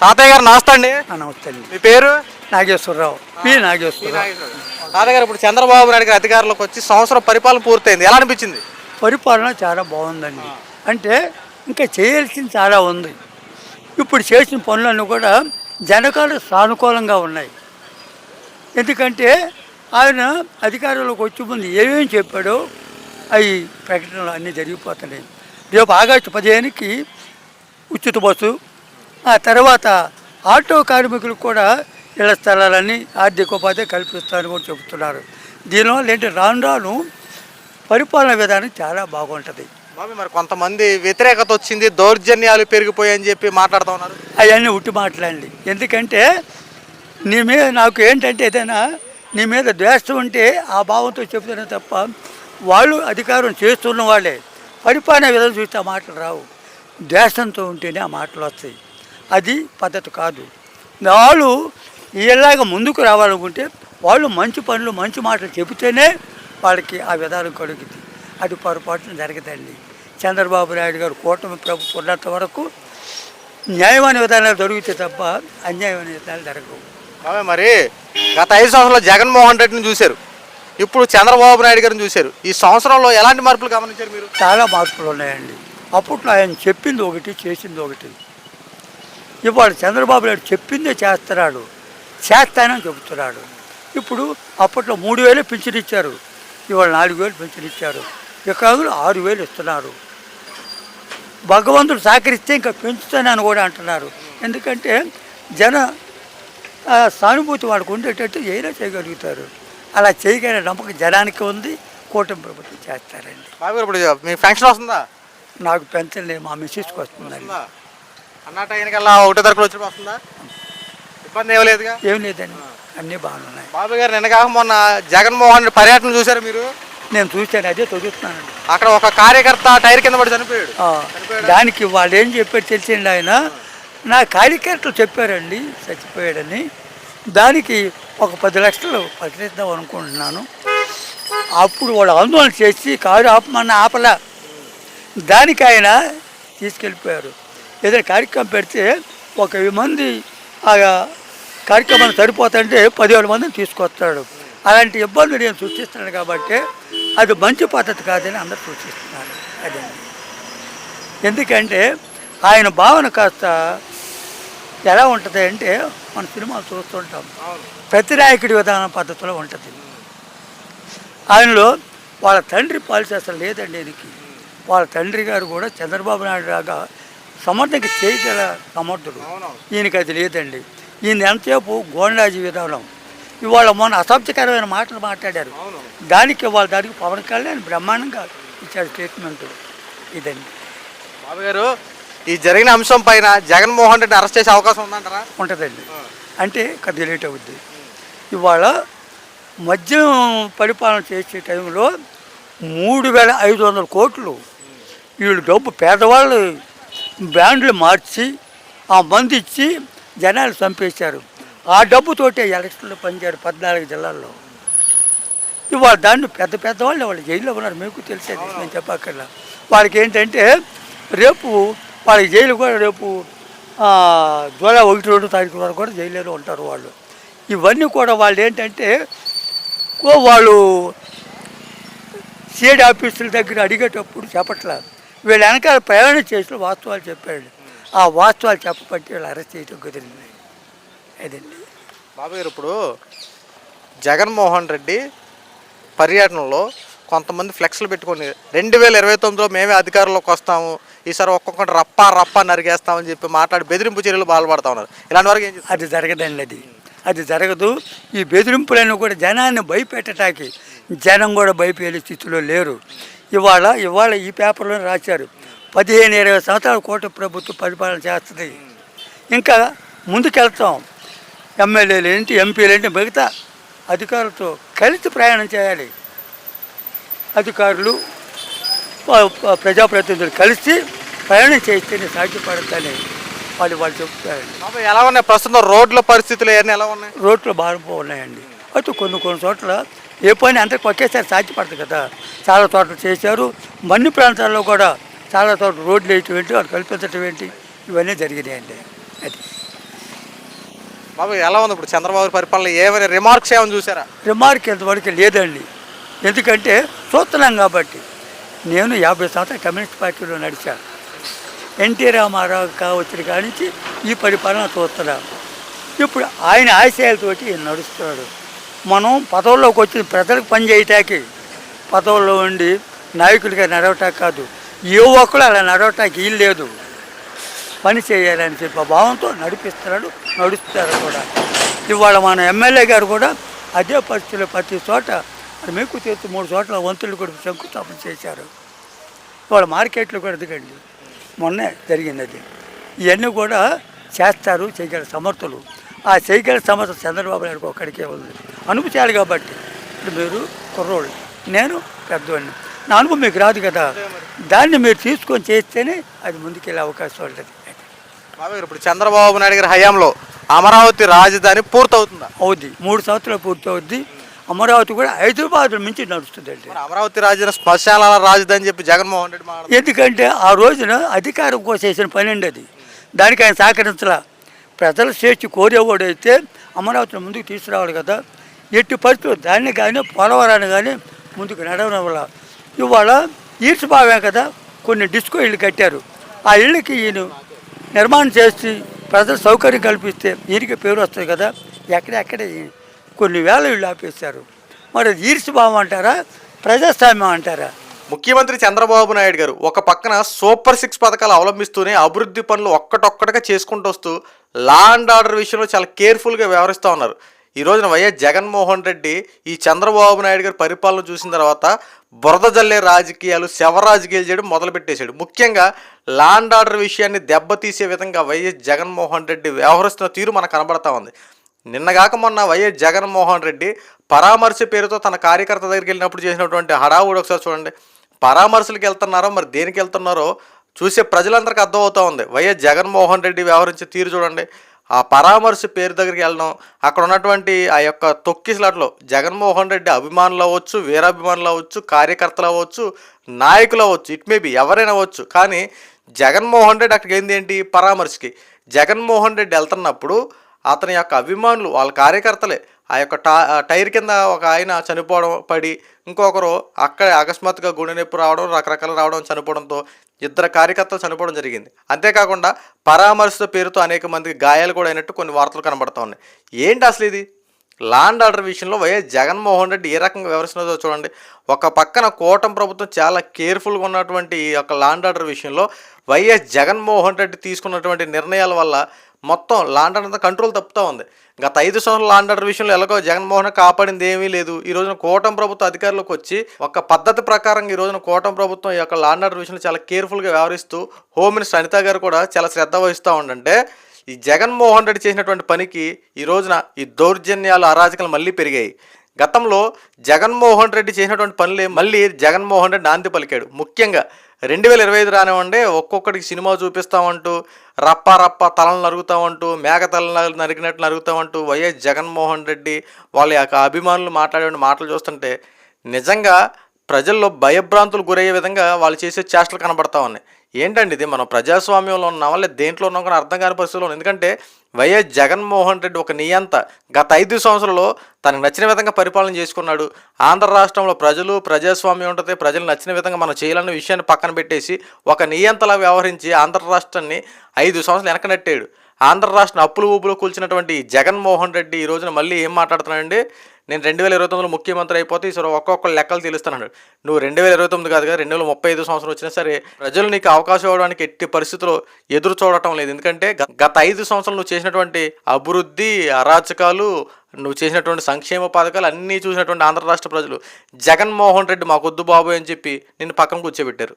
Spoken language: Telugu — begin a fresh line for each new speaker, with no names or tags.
తాతయ్య గారు నమస్తే అండి.
నమస్తే అండి.
మీ పేరు?
నాగేశ్వరరావు. పి నాగేశ్వరరావు.
తాతయ్య గారు ఇప్పుడు చంద్రబాబు నాయుడు గారు అధికారంలోకి వచ్చి సంవత్సరం పరిపాలన పూర్తయింది. ఎలా అనిపించింది?
పరిపాలన చాలా బాగుందండి. అంటే ఇంకా చేయాల్సింది చాలా ఉంది. ఇప్పుడు చేసిన పనులన్నీ కూడా జనకాలు సానుకూలంగా ఉన్నాయి. ఎందుకంటే ఆయన అధికారంలోకి వచ్చే ముందు ఏమేమి చెప్పాడో అవి ప్రకటనలు అన్నీ జరిగిపోతున్నాయి. రేపు ఆగస్టు పదిహేనుకి ఉచిత బస్సు ఆ తర్వాత ఆటో కార్మికులకు కూడా ఇళ్ళ స్థలాలన్నీ ఆర్థికోపాధి కల్పిస్తారని కూడా చెబుతున్నారు. దీనివల్ల ఏంటి రాను రాను పరిపాలన విధానం చాలా బాగుంటుంది.
బాబు మరి కొంతమంది వ్యతిరేకత వచ్చింది దౌర్జన్యాలు పెరిగిపోయాయని చెప్పి మాట్లాడుతూ ఉన్నారు.
అవన్నీ ఉట్టి మాట్లాడండి ఎందుకంటే నీ మీద నాకు ఏంటంటే ఏదైనా నీ మీద ద్వేషం ఉంటే ఆ భావంతో చెప్తానే తప్ప వాళ్ళు అధికారం చేస్తున్న వాళ్ళే. పరిపాలన విధానం చూస్తే ఆ మాటలు రావు. ద్వేషంతో ఉంటేనే ఆ మాటలు వస్తాయి. అది పద్ధతి కాదు. వాళ్ళు ఇలాగ ముందుకు రావాలనుకుంటే వాళ్ళు మంచి పనులు మంచి మాటలు చెబితేనే వాళ్ళకి ఆ విధానం కలుగుతుంది అది పొరపాటున జరగదండి. చంద్రబాబు నాయుడు గారు కూటమి ప్రభుత్వం ఉన్నంత వరకు న్యాయమైన విధానాలు జరుగుతాయి తప్ప అన్యాయమైన విధానాలు జరగవు.
మరి గత ఐదు సంవత్సరాలు జగన్మోహన్ రెడ్డిని చూశారు. ఇప్పుడు చంద్రబాబు నాయుడు గారిని చూశారు. ఈ సంవత్సరంలో ఎలాంటి మార్పులు గమనించారు మీరు?
చాలా మార్పులు ఉన్నాయండి. అప్పట్లో ఆయన చెప్పింది ఒకటి చేసింది ఒకటి. ఇవాళ చంద్రబాబు నాయుడు చెప్పిందే చేస్తున్నాడు. చేస్తానని చెబుతున్నాడు. ఇప్పుడు అప్పట్లో మూడు వేలు పింఛన్ ఇచ్చారు. ఇవాళ నాలుగు వేలు పింఛన్ ఇచ్చారు. వికలాంగులు ఆరు వేలు ఇస్తున్నారు. భగవంతుడు సహకరిస్తే ఇంకా పెంచుతానని కూడా అంటున్నారు. ఎందుకంటే జన సానుభూతి వాళ్ళకు ఉండేటట్టు ఏదైనా చేయగలుగుతారు. అలా చేయగలిగిన నమ్మకం జనానికి ఉంది. కూటమి ప్రభుత్వం చేస్తారండి.
మీ ఫంక్షన్ వస్తుందా?
నాకు పెన్షన్ లేదు మా మిస్సెస్కి వస్తుందండి.
వస్తుందా? అన్న టైంకల్లా ఒకటో తరగతి వచ్చిన వస్తుందా? ఇబ్బంది ఏం లేదుగా?
ఏం లేదండి అన్నీ బాగున్నాయి.
బాబు గారు నిన్న కాక మొన్న జగన్మోహన్ పర్యటన చూశారు మీరు?
నేను చూశాను అదే చదువుతున్నానండి
అక్కడ ఒక కార్యకర్త టైర్ కింద పడి చనిపోయాడు.
దానికి వాళ్ళు ఏం చెప్పారు తెలిసిండి ఆయన? నా కార్యకర్తలు చెప్పారండి చచ్చిపోయాడని. దానికి ఒక పది లక్షలు ప్రకటిద్దాం అనుకుంటున్నాను. అప్పుడు వాళ్ళు ఆందోళన చేసి కారు ఆపమన్న ఆపలా. దానికి ఆయన తీసుకెళ్ళిపోయారు. ఏదైనా కార్యక్రమం పెడితే ఒక మంది ఆ కార్యక్రమాన్ని సరిపోతుంటే పదివేల మందిని తీసుకొస్తాడు. అలాంటి ఇబ్బందులు నేను సృష్టిస్తున్నాను కాబట్టి అది మంచి పద్ధతి కాదని అందరూ సూచిస్తున్నారు అదండి ఎందుకంటే ఆయన భావన కాస్త ఎలా ఉంటుంది అంటే మన సినిమాలు చూస్తుంటాం. ప్రతి నాయకుడి విధాన పద్ధతిలో ఉంటుంది. ఆయనలో వాళ్ళ తండ్రి పాలసీ అసలు లేదండి ఈయనకి వాళ్ళ తండ్రి గారు కూడా చంద్రబాబు నాయుడు లాగా సమర్థంగా చేయగల సమర్థుడు. ఈయనకి అది లేదండి. ఈయన ఎంతసేపు గోండాజీ విధానం. ఇవాళ మొన్న అసభ్యకరమైన మాటలు మాట్లాడారు. దానికి వాళ్ళ దానికి పవన్ కళ్యాణ్ బ్రహ్మాండంగా ఇచ్చాడు స్టేట్మెంట్. ఇదండి.
బాబు గారు ఈ జరిగిన అంశం పైన జగన్మోహన్ రెడ్డిని అరెస్ట్ చేసే అవకాశం ఉందంటారా?
ఉంటుందండి. అంటే కొద్దిగా లేట్ అవుద్ది. ఇవాళ మద్యం పరిపాలన చేసే టైంలో మూడు వేల ఐదు వందల కోట్లు వీళ్ళు డబ్బు పేదవాళ్ళు బ్రాండ్లు మార్చి ఆ మంది ఇచ్చి జనాలు చంపేశారు. ఆ డబ్బుతోటే ఎలక్షన్లు పనిచేయరు పద్నాలుగు జిల్లాల్లో. ఇవాళ దాన్ని పెద్ద పెద్దవాళ్ళు వాళ్ళు జైల్లో ఉన్నారు మీకు తెలిసేది నేను చెప్పక్కర్లా. వాళ్ళకి ఏంటంటే రేపు వాళ్ళకి జైలు కూడా రేపు జూలై ఒకటి రెండు తారీఖు వరకు కూడా జైల్లో ఉంటారు వాళ్ళు. ఇవన్నీ కూడా వాళ్ళు ఏంటంటే వాళ్ళు సీడ్ ఆఫీసుల దగ్గర అడిగేటప్పుడు చెప్పట్లేదు వీళ్ళ వెనకాల ప్రయాణం చేసిన వాస్తవాలు చెప్పాడు. ఆ వాస్తవాలు చెప్పబట్టి వీళ్ళు అరెస్ట్ చేయడం కుదిరింది. అదండి.
బాబు గారు ఇప్పుడు జగన్మోహన్ రెడ్డి పర్యటనలో కొంతమంది ఫ్లెక్స్లు పెట్టుకొని రెండు వేల ఇరవై తొమ్మిదిలో మేమే అధికారంలోకి వస్తాము ఈసారి ఒక్కొక్కటి రప్ప రప్ప నరిగేస్తామని చెప్పి మాట్లాడి బెదిరింపు చర్యలు పాల్పడతా ఉన్నారు. ఇలాంటి వరకు
అది జరగదండి అది. అది జరగదు. ఈ బెదిరింపులన్నీ కూడా జనాన్ని భయపెట్టడానికి జనం కూడా భయపడే స్థితిలో లేరు. ఇవాళ ఇవాళ ఈ పేపర్లో రాశారు. పదిహేను ఇరవై సంవత్సరాల కోట ప్రభుత్వం పరిపాలన చేస్తుంది. ఇంకా ముందుకెళ్తాం. ఎమ్మెల్యేలు ఏంటి ఎంపీలు ఏంటి మిగతా అధికారులతో కలిసి ప్రయాణం చేయాలి. అధికారులు ప్రజాప్రతినిధులు కలిసి ప్రయాణం చేస్తేనే సాధ్యపడతానే వాళ్ళు వాళ్ళు చెప్తారండి
ఎలా ఉన్నాయి? ప్రస్తుతం రోడ్ల పరిస్థితులు ఇవన్నీ ఎలా ఉన్నాయి?
రోడ్లు బాగా ఉన్నాయండి అయితే కొన్ని కొన్ని చోట్ల ఏ పని అందరికి ఒకేసారి సాధ్యపడదు కదా. చాలా చోట్ల చేశారు. మన్ని ప్రాంతాల్లో కూడా చాలా చోట్ల రోడ్లు వేయటం ఏంటి వాడు కల్పించటం ఏంటి ఇవన్నీ జరిగినాయండి. అది.
బాబు ఎలా ఉంది ఇప్పుడు చంద్రబాబు పరిపాలన? ఏమైనా రిమార్క్స్ ఏమైనా చూసారా
రిమార్క్ ఇంతవరకు లేదండి. ఎందుకంటే చూస్తున్నాం కాబట్టి. నేను యాభై సంవత్సరాలు కమ్యూనిస్ట్ పార్టీలో నడిచాను ఎన్టీ రామారావు కావచ్చు కానించి ఈ పరిపాలన చూస్తున్నాం ఇప్పుడు ఆయన ఆశయాలతోటి నడుస్తున్నాడు. మనం పదవుల్లోకి వచ్చిన ప్రజలకు పని చేయటానికి పదవుల్లో ఉండి నాయకుడిగా నడవటానికి కాదు. ఏ ఒక్కరు అలా నడవటానికి వీలు లేదు. పని చేయాలని చెప్పి భావంతో నడిపిస్తున్నాడు నడుస్తారు కూడా. ఇవాళ మన ఎమ్మెల్యే గారు కూడా అదే పరిస్థితిలో ప్రతి చోట మీకు చేసి మూడు చోట్ల వంతులు కూడా శంకుస్థాపన చేశారు. ఇవాళ మార్కెట్లు కూడా దిగండి మొన్నే జరిగింది అది. ఇవన్నీ కూడా చేస్తారు చేయగల సమర్థులు. ఆ చేయగల సమర్థ చంద్రబాబు నాయుడు ఒక్కడికే ఉంది. అనుభవం చేయాలి కాబట్టి ఇప్పుడు మీరు కుర్రోళ్ళు. నేను పెద్దవాడిని నా అనుభవం మీకు రాదు కదా. దాన్ని మీరు తీసుకొని చేస్తేనే అది ముందుకెళ్ళే అవకాశం ఉంటుంది.
ఇప్పుడు చంద్రబాబు నాయుడు గారి హయాంలో అమరావతి రాజధాని పూర్తవుతుందా?
అవుద్ది. మూడు సంవత్సరాలు పూర్తి అవుద్ది అమరావతి కూడా హైదరాబాద్ మించి నడుస్తుందండి
మరి అమరావతి రాజధాని శ్మశానాల రాజధాని చెప్పి జగన్మోహన్ రెడ్డి.
ఎందుకంటే ఆ రోజున అధికారం కోసం చేసిన పని అండి అది. దానికి ఆయన సహకరించలా. ప్రజల స్వేచ్ఛ కోరేవాడైతే అమరావతిని ముందుకు తీసుకురావాలి కదా. ఎట్టి పరిస్థితులు దాన్ని కానీ పోలవరాన్ని కానీ ముందుకు నడవడం వల్ల ఇవాళ ఈడ్చిభావే కదా కొన్ని డిస్కో ఇళ్ళు కట్టారు. ఆ ఇళ్ళకి ఈయన నిర్మాణం చేసి ప్రజల సౌకర్యం కల్పిస్తే ఈయనకి పేరు వస్తుంది కదా. ఎక్కడెక్కడ కొన్ని వేల ఇళ్ళు ఆపేశారు. మరి అది ఈడ్చిభావం అంటారా? ప్రజాస్వామ్యం అంటారా?
ముఖ్యమంత్రి చంద్రబాబు నాయుడు గారు ఒక పక్కన సూపర్ సిక్స్ పథకాలు అవలంబిస్తూనే అభివృద్ధి పనులు ఒక్కటొక్కటిగా చేసుకుంటూ వస్తూ లా అండ్ ఆర్డర్ విషయంలో చాలా కేర్ఫుల్గా వ్యవహరిస్తూ ఉన్నారు. ఈ రోజున వైఎస్ జగన్మోహన్ రెడ్డి ఈ చంద్రబాబు నాయుడు గారి పరిపాలన చూసిన తర్వాత బురద జల్లే రాజకీయాలు శవ రాజకీయాలు చేయడం మొదలుపెట్టేశాడు. ముఖ్యంగా లాండ్ ఆర్డర్ విషయాన్ని దెబ్బతీసే విధంగా వైఎస్ జగన్మోహన్ రెడ్డి వ్యవహరిస్తున్న తీరు మనకు కనబడతా ఉంది. నిన్నగాక మొన్న వైఎస్ జగన్మోహన్ రెడ్డి పరామర్శ పేరుతో తన కార్యకర్త దగ్గరికి వెళ్ళినప్పుడు చేసినటువంటి హడావుడు ఒకసారి చూడండి. పరామర్శలకు వెళ్తున్నారో మరి దేనికి వెళ్తున్నారో చూసే ప్రజలందరికీ అర్థమవుతా ఉంది. వైఎస్ జగన్మోహన్ రెడ్డి వ్యవహరించే తీరు చూడండి. ఆ పరామర్శ పేరు దగ్గరికి వెళ్ళడం అక్కడ ఉన్నటువంటి ఆ యొక్క తొక్కిసలాట్లో జగన్మోహన్ రెడ్డి అభిమానులు అవ్వచ్చు వీరాభిమానులు అవ్వచ్చు కార్యకర్తలు అవ్వచ్చు నాయకులు అవ్వచ్చు ఇట్ మేబీ ఎవరైనా అవ్వచ్చు కానీ జగన్మోహన్ రెడ్డి అక్కడికి ఏంది ఏంటి? పరామర్శకి. జగన్మోహన్ రెడ్డి వెళ్తున్నప్పుడు అతని యొక్క అభిమానులు వాళ్ళ కార్యకర్తలే. ఆ యొక్క టా టైర్ కింద ఒక ఆయన చనిపోవడం పడి ఇంకొకరు అక్కడే అకస్మాత్తుగా గుండె నొప్పి రావడం రకరకాలు రావడం చనిపోవడంతో ఇద్దరు కార్యకర్తలు చనిపోవడం జరిగింది. అంతేకాకుండా పరామర్శ పేరుతో అనేక మందికి గాయాలు కూడా అయినట్టు కొన్ని వార్తలు కనబడుతూ ఉన్నాయి. ఏంటి అసలు ఇది? లాండ్ ఆర్డర్ విషయంలో వైఎస్ జగన్మోహన్ రెడ్డి ఏ రకంగా వివరిస్తున్నదో చూడండి. ఒక పక్కన కూటమి ప్రభుత్వం చాలా కేర్ఫుల్గా ఉన్నటువంటి ఈ యొక్క లాండ్ ఆర్డర్ విషయంలో వైఎస్ జగన్మోహన్ రెడ్డి తీసుకున్నటువంటి నిర్ణయాల వల్ల మొత్తం లాండ్ ఆర్డర్ అంతా కంట్రోల్ తప్పుతూ ఉంది. గత ఐదు సంవత్సరాల లాండ్ ఆర్డర్ విషయంలో ఎలాగో జగన్మోహన్ కాపాడింది ఏమీ లేదు. ఈ రోజున కూటమి ప్రభుత్వం అధికారులకు వచ్చి ఒక పద్ధతి ప్రకారం ఈ రోజున కూటమి ప్రభుత్వం ఈ యొక్క లాండ్ ఆర్డర్ విషయంలో చాలా కేర్ఫుల్గా వ్యవహరిస్తూ హోమ్ మినిస్టర్ అనిత గారు కూడా చాలా శ్రద్ధ వహిస్తూ ఉండంటే ఈ జగన్మోహన్ రెడ్డి చేసినటువంటి పనికి ఈ రోజున ఈ దౌర్జన్యాలు అరాజకాలు మళ్ళీ పెరిగాయి. గతంలో జగన్మోహన్ రెడ్డి చేసినటువంటి పనులే మళ్ళీ జగన్మోహన్ రెడ్డి నాంది పలికాడు. ముఖ్యంగా రెండు వేల ఇరవై ఐదు రానివ్వండి ఒక్కొక్కడికి సినిమా చూపిస్తామంటూ రప్ప రప్ప తలను నరుగుతామంటూ మేక తలను నరికినట్టు నరుగుతామంటూ వైఎస్ జగన్మోహన్ రెడ్డి వాళ్ళ యొక్క అభిమానులు మాట్లాడే మాటలు చూస్తుంటే నిజంగా ప్రజల్లో భయభ్రాంతులు గురయ్యే విధంగా వాళ్ళు చేసే చేష్టలు కనబడతా ఉన్నాయి. ఏంటండి ఇది? మనం ప్రజాస్వామ్యంలో ఉన్నామా? లేదా దేంట్లో ఉన్నాం కానీ అర్థం కాని పరిస్థితుల్లో ఎందుకంటే వైఎస్ జగన్మోహన్ రెడ్డి ఒక నియంత గత ఐదు సంవత్సరాల్లో తనకు నచ్చిన విధంగా పరిపాలన చేసుకున్నాడు. ఆంధ్ర రాష్ట్రంలో ప్రజలు ప్రజాస్వామ్యం ఉంటుంది ప్రజలు నచ్చిన విధంగా మనం చేయాలన్న విషయాన్ని పక్కన పెట్టేసి ఒక నియంతలా వ్యవహరించి ఆంధ్ర రాష్ట్రాన్ని ఐదు సంవత్సరాలు వెనకనెట్టాడు. ఆంధ్ర రాష్ట్రం అప్పులు ఊపులు కూల్చినటువంటి జగన్మోహన్ రెడ్డి ఈ రోజున మళ్ళీ ఏం మాట్లాడుతున్నాడండి? నేను రెండు వేల ఇరవై తొమ్మిదిలో ముఖ్యమంత్రి అయిపోతే ఈసారి ఒక్కొక్క లెక్కలు తెలుస్తాను నువ్వు రెండు వేల ఇరవై తొమ్మిది కాదు కదా రెండు వేల ముప్పై ఐదు సంవత్సరం వచ్చినా సరే ప్రజలు నీకు అవకాశం ఇవ్వడానికి ఎట్టి పరిస్థితుల్లో ఎదురు చూడటం లేదు. ఎందుకంటే గత ఐదు సంవత్సరాలు నువ్వు చేసినటువంటి అభివృద్ధి అరాచకాలు నువ్వు చేసినటువంటి సంక్షేమ పథకాలు అన్నీ చూసినటువంటి ఆంధ్ర రాష్ట్ర ప్రజలు జగన్మోహన్ రెడ్డి మాకొద్దు బాబు అని చెప్పి నిన్ను పక్కన కూర్చోబెట్టారు.